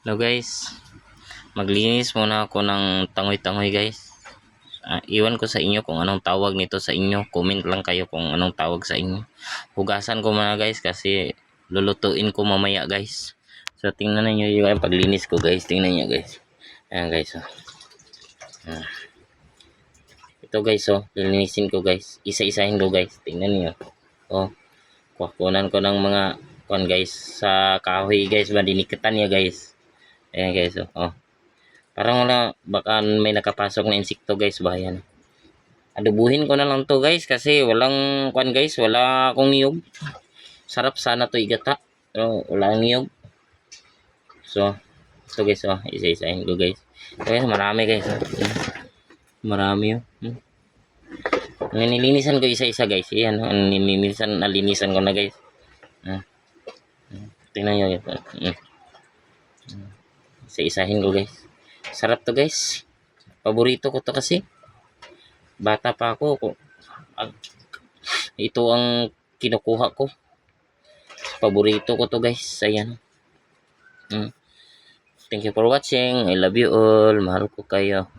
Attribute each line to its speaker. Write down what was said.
Speaker 1: Hello guys, maglinis muna ako ng tangoy-tangoy guys. Ah, iwan ko sa inyo kung anong tawag nito sa inyo. Comment lang kayo kung anong tawag sa inyo. Hugasan ko muna guys kasi lulutuin ko mamaya guys. So tingnan niyo yung paglinis ko guys. Tingnan niyo guys. Ayan guys. Oh. Ah. Ito guys oh, lilinisin ko guys. Isa-isahin ko guys. Tingnan niyo. Oh. Kukunan ko ng mga kon guys sa kahoy guys. Bandinikatan niya guys. Ayan guys, oh. oh. Parang wala, baka may nakapasok na insekto guys, bayan. Adubuhin ko na lang to guys kasi walang kwan guys, wala akong niyog. Sarap sana to igata. Pero wala akong niyog. So, ito guys, oh, isa-isahin ko guys. Guys, marami guys. Oh. Marami oh. Hmm. Nilinisan ko isa-isa guys. Yan, oh. nilinisan, nalinisan ko na guys. Hmm. Hmm. Tingnan nyo yun. Hmm. Isa-isahin ko guys. Sarap to guys. Paborito ko to kasi. Bata pa ako. Ito ang kinukuha ko. Paborito ko to guys. Ayan. Mm. Thank you for watching. I love you all. Mahal ko kayo.